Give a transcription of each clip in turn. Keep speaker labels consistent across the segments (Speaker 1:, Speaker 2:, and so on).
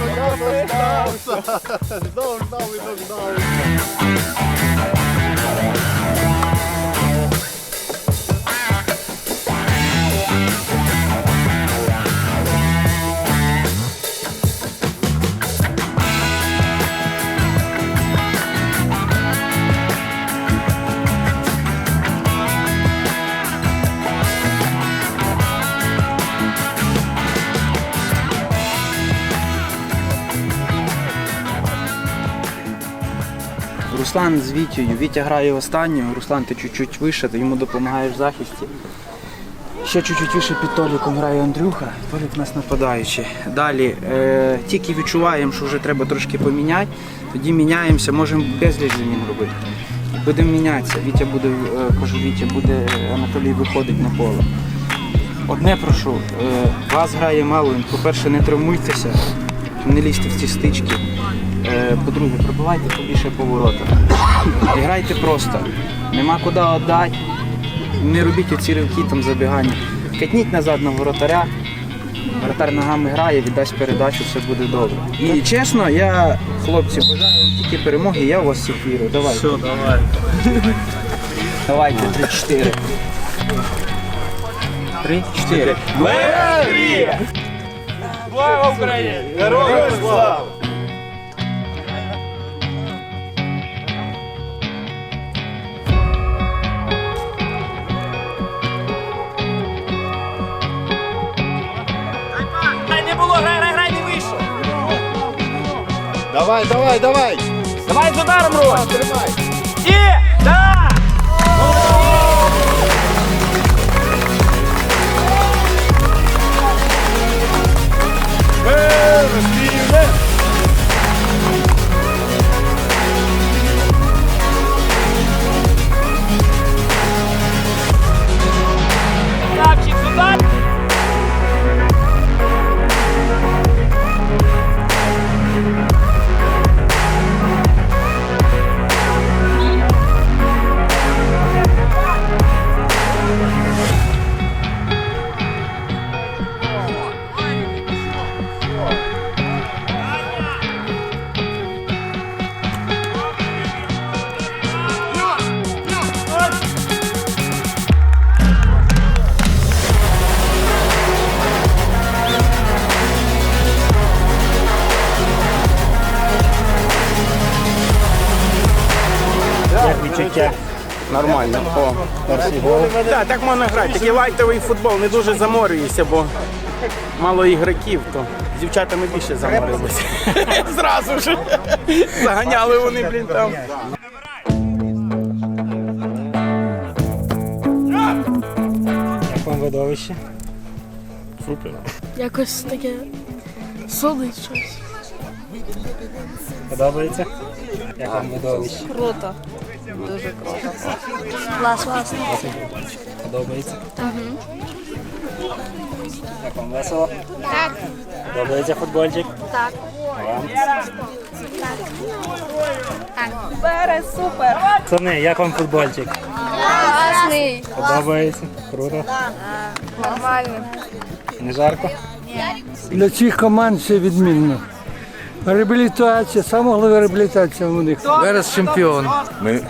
Speaker 1: Lugna oss, lugna oss! Lugna oss!
Speaker 2: Руслан з Вітєю. Вітя грає останнього, Руслан ти чуть-чуть вище, ти йому допомагаєш в захисті. Ще чуть-чуть вище під Толіком грає Андрюха, Толік у нас нападаючий. Далі е, тільки відчуваємо, що вже треба трошки поміняти, тоді міняємося, можемо безліч замін робити. Будемо мінятися. Вітя буде, е, кажу, Вітя буде, Анатолій виходить на поле. Одне прошу, е, вас грає мало, по-перше, не травмуйтеся, не лізьте в ці стички. Е, По-друге, пробивайте побільше поворота. Грайте просто. Нема куди віддати. Не робіть оці ривки там забігання. Катніть назад на воротаря. Воротар ногами грає, віддасть передачу, все буде добре. І чесно, я, хлопці, бажаю вам тільки перемоги, я у вас всіх вірю. Давайте.
Speaker 1: Все, давай.
Speaker 2: Давайте, три-чотири. Три-чотири.
Speaker 1: Героям слава!
Speaker 3: Не було, грай, грай, грай, не вийшов.
Speaker 1: Давай, давай, давай!
Speaker 3: Давай з ударом, Рось.
Speaker 1: Тримай!
Speaker 4: Нормально. О, перший. Так, так можна грати. Такий лайтовий футбол, не дуже заморюєшся, бо мало ігроків, то з дівчатами більше заморилися. Зразу ж. Заганяли вони, блін, там. Як вам видовище? Супер.
Speaker 5: Якось таке судить щось.
Speaker 4: Подобається? Як вам видовище?
Speaker 6: Круто. Дуже круто.
Speaker 5: Клас, клас.
Speaker 4: Подобається? Як вам весело?
Speaker 5: Так.
Speaker 4: Подобається футбольчик?
Speaker 5: Так.
Speaker 4: Вам?
Speaker 6: Бере супер.
Speaker 4: Пацани, як вам футбольчик?
Speaker 5: Класний.
Speaker 4: Подобається? Круто.
Speaker 6: Нормально.
Speaker 4: Не жарко?
Speaker 7: Для цих команд все відмінно. Реабілітація, саме головне реабілітація у них.
Speaker 2: Верес чемпіон.
Speaker 8: Ми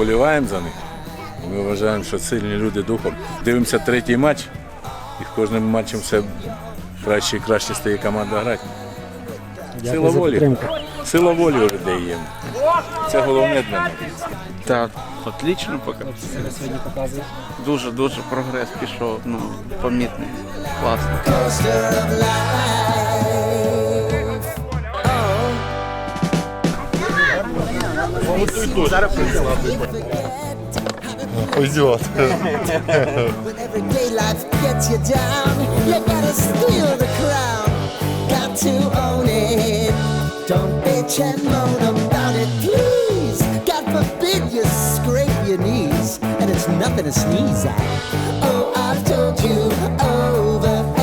Speaker 8: боліваємо за них. Ми вважаємо, що сильні люди духом. Дивимося третій матч, і кожним матчем все краще і краще стає команда грати. Сила волі. Сила волі у людей є. Це головне для нас.
Speaker 2: Так, отлично показав.
Speaker 4: Сьогодні показує.
Speaker 2: Дуже дуже прогрес пішов, ну помітний. Класно.
Speaker 9: To own it. Don't bitch and moan about it, please. God forbid you scrape your knees, and it's nothing to sneeze at. Oh, I've told you over and over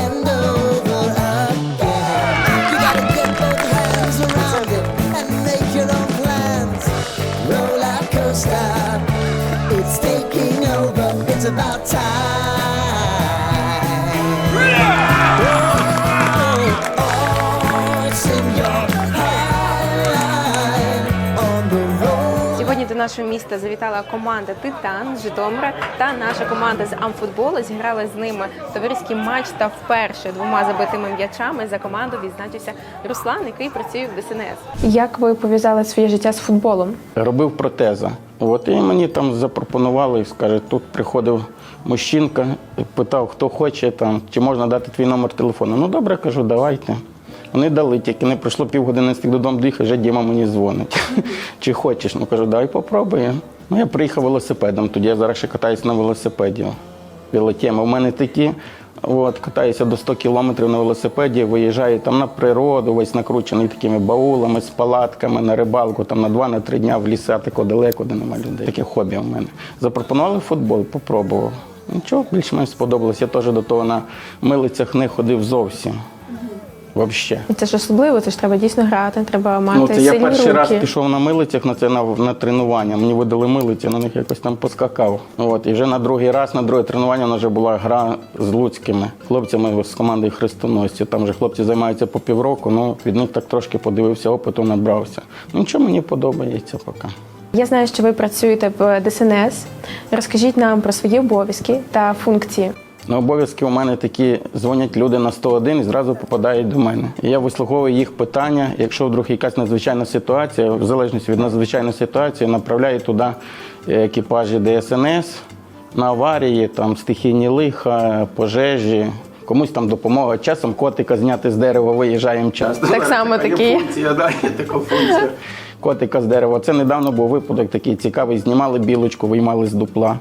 Speaker 6: нашого міста завітала команда Титан з Житомира та наша команда з Амфутболу зіграли з ними товариський матч та вперше двома забитими м'ячами за команду відзначився Руслан, який працює в ДСНС. Як ви пов'язали своє життя з футболом?
Speaker 4: робив протеза. От і мені там запропонували, скаже, тут приходив мужчинка, питав, хто хоче, там, чи можна дати твій номер телефону. Ну добре, кажу, давайте. Вони дали, тільки не пройшло півгодини стих додому доїхав, вже Діма мені дзвонить. чи хочеш? Ну кажу, давай попробуємо. Ну я приїхав велосипедом, тоді я зараз ще катаюсь на велосипеді. Велотема. У мене такі. От, катаюся до 100 кілометрів на велосипеді, виїжджаю там на природу, весь накручений такими баулами, з палатками, на рибалку, там на 2-3 дня в ліса, тако далеко, де немає людей. Таке хобі у мене. Запропонували футбол, попробував. Нічого, більш-менш сподобалось. Я теж до того на милицях не ходив зовсім. Взагалі.
Speaker 6: Це ж особливо, це ж треба дійсно грати, треба мати
Speaker 4: Ну, це я перший
Speaker 6: руки.
Speaker 4: раз пішов на милицях на це на, на тренування. Мені видали милиці, на них якось там поскакав. От, і вже на другий раз, на друге тренування, в нас вже була гра з луцькими хлопцями з команди Хрестоносці. Там вже хлопці займаються по півроку, ну від них так трошки подивився, опиту набрався. Ну нічого мені подобається поки.
Speaker 6: Я знаю, що ви працюєте в ДСНС. Розкажіть нам про свої обов'язки та функції.
Speaker 4: На обов'язки у мене такі дзвонять люди на 101 і зразу попадають до мене. І я вислуховую їх питання. Якщо вдруг якась надзвичайна ситуація, в залежності від надзвичайної ситуації, направляю туди екіпажі ДСНС на аварії, там стихійні лиха, пожежі. Комусь там допомога. Часом котика зняти з дерева виїжджаємо часто.
Speaker 6: Так само такі.
Speaker 4: функція, да, є така функція. Котика з дерева. Це недавно був випадок такий цікавий. Знімали білочку, виймали з дупла.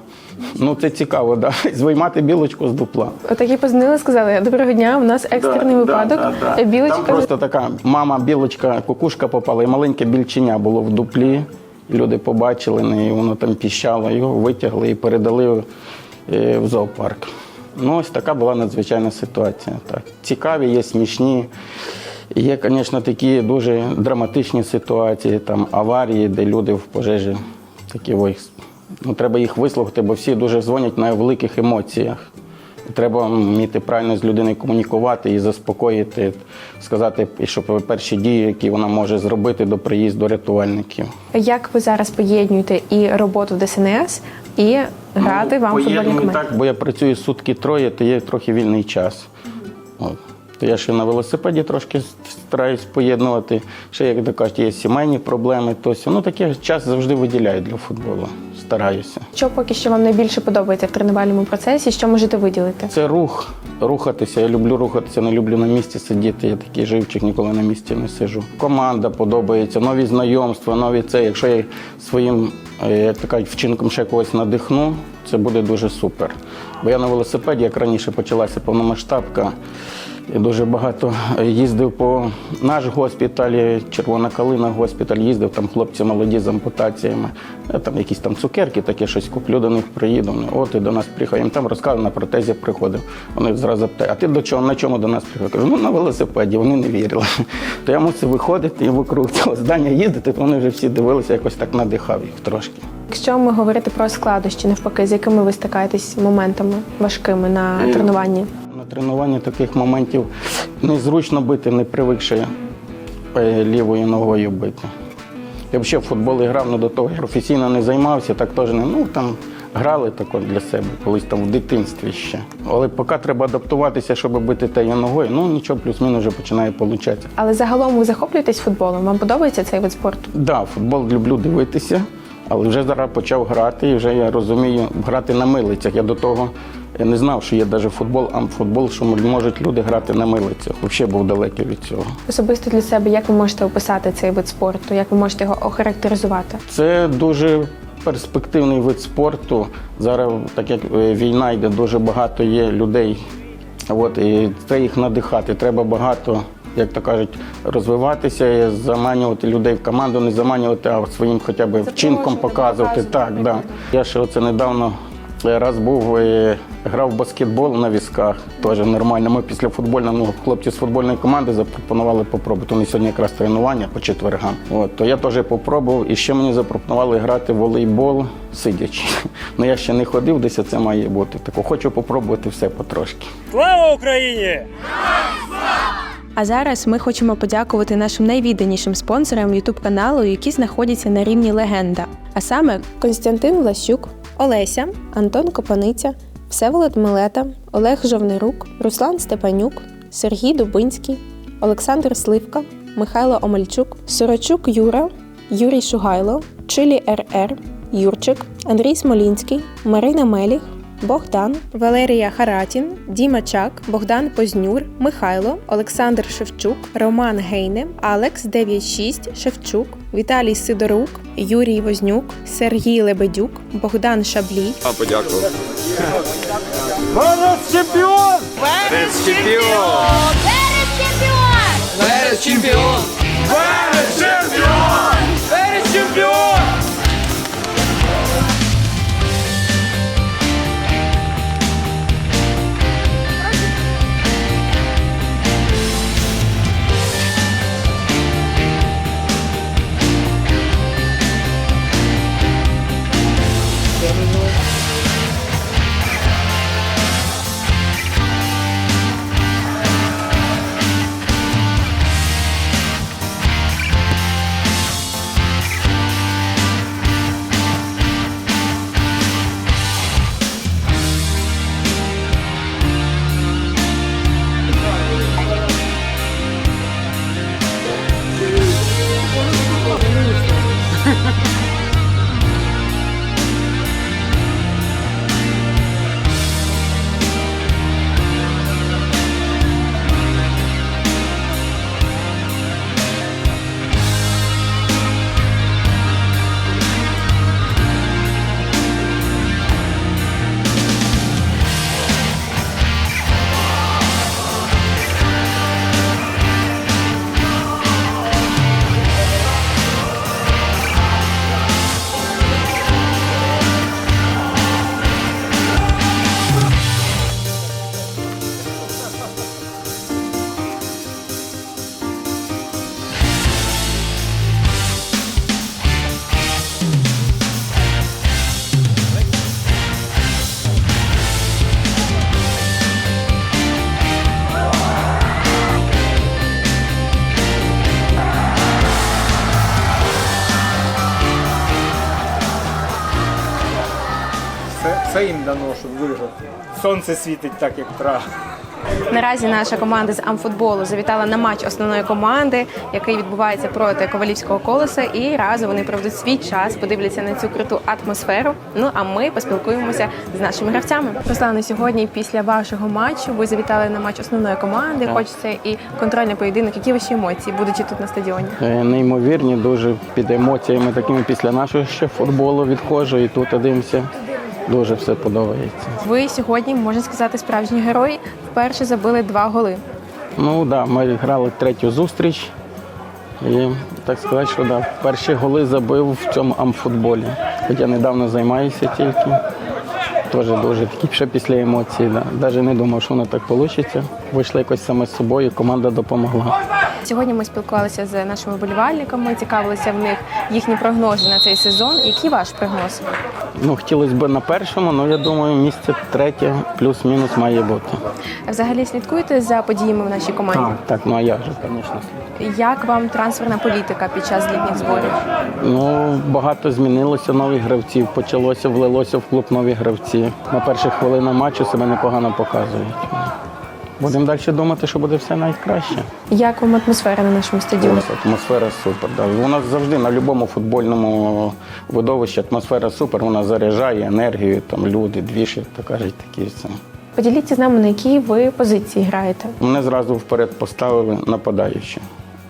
Speaker 4: Ну це цікаво, да. Виймати білочку з дупла.
Speaker 6: Отакі позвонили, сказали: доброго дня, у нас екстрений
Speaker 4: Да,
Speaker 6: випадок.
Speaker 4: да, да, да.
Speaker 6: Білочка
Speaker 4: Там просто така мама білочка, кукушка попала, і маленьке більченя було в дуплі. Люди побачили неї, воно там піщало, його витягли і передали е, в зоопарк. Ну, ось така була надзвичайна ситуація. Так. Цікаві, є смішні. Є, звісно, такі дуже драматичні ситуації, там аварії, де люди в пожежі такі ось. Ну, треба їх вислухати, бо всі дуже дзвонять на великих емоціях. Треба вміти правильно з людиною комунікувати і заспокоїти, сказати, щоб перші дії, які вона може зробити до приїзду рятувальників.
Speaker 6: Як ви зараз поєднуєте і роботу в ДСНС, і грати вам в футбольній
Speaker 4: Поєдную так, бо я працюю сутки троє, то є трохи вільний час. От. То я ще на велосипеді трошки стараюсь поєднувати. Ще, як то кажуть, є сімейні проблеми. То все. Ну, такий час завжди виділяю для футболу. Стараюся.
Speaker 6: Що поки що вам найбільше подобається в тренувальному процесі? Що можете виділити?
Speaker 4: Це рух, рухатися. Я люблю рухатися, не люблю на місці сидіти. Я такий живчик, ніколи на місці не сижу. Команда подобається, нові знайомства, нові це. Якщо я своїм, е, як кажуть, вчинком ще когось надихну, це буде дуже супер. Бо я на велосипеді, як раніше почалася повномасштабка. Я дуже багато їздив по наш госпіталь, Червона Калина госпіталь, їздив там хлопці молоді з ампутаціями. Там якісь там цукерки, таке щось куплю до них, приїду. От і до нас приїхав. Їм там розказував, на протезі приходив. Вони зразу питають, а ти до чого, на чому до нас приїхав? Кажу, ну на велосипеді, вони не вірили. То я мусив виходити і вокруг цього здання їздити, то вони вже всі дивилися, якось так надихав їх трошки.
Speaker 6: Якщо ми говорити про складощі, навпаки, з якими ви стикаєтесь моментами важкими на тренуванні?
Speaker 4: Тренуванні таких моментів незручно бити, не привикши е, лівою ногою бити. Я взагалі в футбол грав, але до того професійно не займався, так теж не. Ну там грали так от для себе, колись там в дитинстві ще. Але поки треба адаптуватися, щоб бити тією ногою, ну нічого, плюс-мінус вже починає получатися.
Speaker 6: Але загалом ви захоплюєтесь футболом? Вам подобається цей вид спорту?
Speaker 4: Да, футбол люблю дивитися, але вже зараз почав грати, і вже я розумію грати на милицях. Я до того я не знав, що є навіть футбол, а футбол, що можуть люди грати на милицях. Взагалі був далекий від цього.
Speaker 6: Особисто для себе, як ви можете описати цей вид спорту? Як ви можете його охарактеризувати?
Speaker 4: Це дуже перспективний вид спорту. Зараз, так як е, війна йде, дуже багато є людей. От, і це їх надихати. Треба багато, як то кажуть, розвиватися, і заманювати людей в команду, не заманювати, а своїм хоча б вчинком показувати. Так, да. Я ще оце недавно раз був, е, грав в баскетбол на візках, теж нормально. Ми після футбольного, ну, хлопці з футбольної команди запропонували попробувати. Вони сьогодні якраз тренування по четвергам. От, то я теж попробував. І ще мені запропонували грати в волейбол сидячи. Ну я ще не ходив, десь це має бути. Тако хочу попробувати все потрошки.
Speaker 3: Слава Україні!
Speaker 6: А зараз ми хочемо подякувати нашим найвідданішим спонсорам youtube каналу, які знаходяться на рівні легенда. А саме Константин Влащук, Олеся, Антон Копаниця, Всеволод Милета, Олег Жовнирук, Руслан Степанюк, Сергій Дубинський, Олександр Сливка, Михайло Омельчук, Сорочук Юра, Юрій Шугайло, Чилі РР, Юрчик, Андрій Смолінський, Марина Меліх, Богдан, Валерія Харатін, Діма Чак, Богдан Познюр, Михайло, Олександр Шевчук, Роман Гейне, Алекс 96 Шевчук, Віталій Сидорук, Юрій Вознюк, Сергій Лебедюк, Богдан Шаблій,
Speaker 4: Це, це їм дано, щоб виграти. Сонце світить так, як треба.
Speaker 6: Наразі наша команда з амфутболу завітала на матч основної команди, який відбувається проти Ковалівського колеса. І разом вони проведуть свій час, подивляться на цю круту атмосферу. Ну а ми поспілкуємося з нашими гравцями. Руслане, сьогодні після вашого матчу ви завітали на матч основної команди. Хочеться і контрольний поєдинок. Які ваші емоції, будучи тут на стадіоні?
Speaker 4: Е, Неймовірні, дуже під емоціями такими після нашого ще футболу відходжу і тут дивимося. Дуже все подобається.
Speaker 6: Ви сьогодні можна сказати справжні герої. Вперше забили два голи.
Speaker 4: Ну так, да, ми грали третю зустріч. І так сказати, що да, перші голи забив в цьому амфутболі. Хоча недавно займаюся тільки. Теж дуже такі ще після емоцій. Да. Навіть не думав, що воно так вийде. Вийшло якось саме з собою, команда допомогла.
Speaker 6: Сьогодні ми спілкувалися з нашими вболівальниками, цікавилися в них їхні прогнози на цей сезон. Який ваш прогноз?
Speaker 4: Ну, хотілося б на першому, але я думаю, місце третє плюс-мінус має бути.
Speaker 6: Взагалі слідкуєте за подіями в нашій команді?
Speaker 4: Так, так, ну а як же, звісно.
Speaker 6: Як вам трансферна політика під час літніх зборів?
Speaker 4: Ну, багато змінилося нових гравців. Почалося, влилося в клуб нові гравці. На перших хвилинах матчу себе непогано показують. Будемо далі думати, що буде все найкраще.
Speaker 6: Як вам атмосфера на нашому стадіоні?
Speaker 4: атмосфера супер. Да. У нас завжди на будь-якому футбольному видовищі атмосфера супер, вона заряджає енергію, там люди, двіші, то кажуть, такі це.
Speaker 6: Поділіться з нами, на якій ви позиції граєте.
Speaker 4: Мене зразу вперед поставили нападаючи.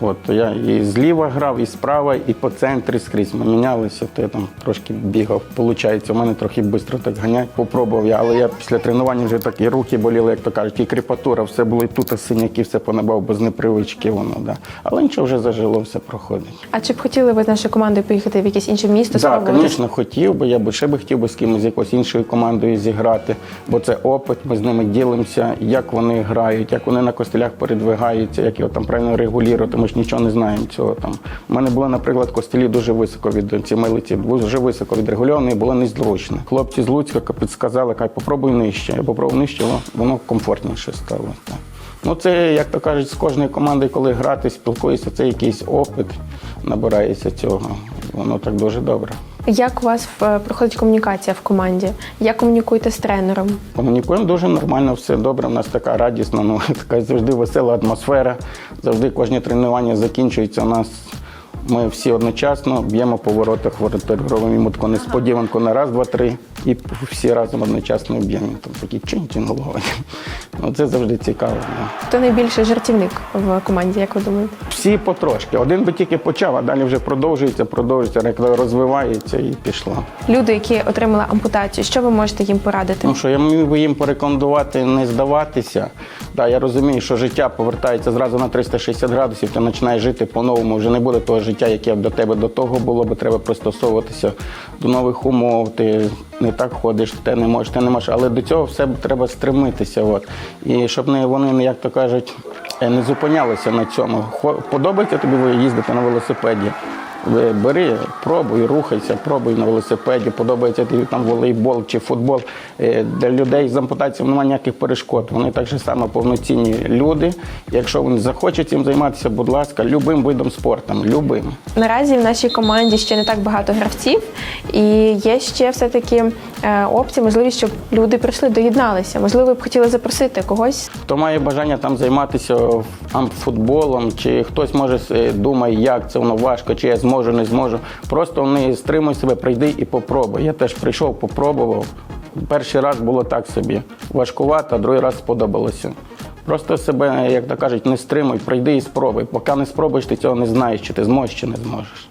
Speaker 4: От я і зліва грав, і справа, і по центрі скрізь. Ми мінялися, то я там трошки бігав. Получається, у мене трохи швидко так ганять. Попробував я, але я після тренування вже так і руки боліли, як то кажуть, і кріпатура, все було і тут, і синяки, все понабав, без непривички воно. Да. Але нічого вже зажило, все проходить.
Speaker 6: А чи б хотіли ви з нашою командою поїхати в якесь інше місто?
Speaker 4: Так, звісно, хотів би. Я би ще би хотів би з кимось з якоюсь іншою командою зіграти, бо це опит. Ми з ними ділимося, як вони грають, як вони на костелях передвигаються, як його там правильно регулювати. Ми ж нічого не знаємо цього. Там у мене було, наприклад, костелі дуже високо від ці милиці, дуже високо відрегульовані, було незручно. Хлопці з Луцька підсказали, хай попробуй нижче. Я попробував нижче, воно комфортніше стало. Так. Ну, це, як то кажуть, з кожної команди, коли грати, спілкуєшся, це якийсь опит, набирається цього. Воно так дуже добре.
Speaker 6: Як у вас е, проходить комунікація в команді? Як комунікуєте з тренером?
Speaker 4: Комунікуємо дуже нормально, все добре. У нас така радісна, ну така завжди весела атмосфера. Завжди кожні тренування закінчується У нас ми всі одночасно б'ємо по воротах воротарю, робимо таку несподіванку на раз, два, три, і всі разом одночасно б'ємо. Там такі чин-чин головою. Ну це завжди цікаво.
Speaker 6: Хто найбільший жартівник в команді, як ви думаєте?
Speaker 4: Всі потрошки. Один би тільки почав, а далі вже продовжується, продовжується, розвивається і пішло.
Speaker 6: Люди, які отримали ампутацію, що ви можете їм порадити?
Speaker 4: Ну що я міг би їм порекомендувати не здаватися. Да, я розумію, що життя повертається зразу на 360 градусів, ти починаєш жити по-новому. Вже не буде того життя, яке до тебе до того було, бо треба пристосовуватися до нових умов. Ти не так ходиш, те не можеш, те не можеш. Але до цього все треба стремитися. От. І щоб не вони, як то кажуть, е, не зупинялися на цьому. Подобається тобі їздити на велосипеді. Бери, пробуй, рухайся, пробуй на велосипеді, подобається тобі там волейбол чи футбол. Е, Для людей з ампутацією немає ніяких перешкод. Вони так же само повноцінні люди. Якщо вони захочуть цим займатися, будь ласка, любим видом спорту, любим.
Speaker 6: Наразі в нашій команді ще не так багато гравців, і є ще все-таки е, опція, можливість, щоб люди прийшли, доєдналися. Можливо, ви б хотіли запросити когось.
Speaker 4: Хто має бажання там займатися футболом, чи хтось може е, думає, як це воно важко, чи я зможу, не зможу. Просто не стримуй себе, прийди і попробуй. Я теж прийшов, попробував. Перший раз було так собі. Важкувато, а другий раз сподобалося. Просто себе, як то кажуть, не стримуй, прийди і спробуй. Поки не спробуєш, ти цього не знаєш, чи ти зможеш, чи не зможеш.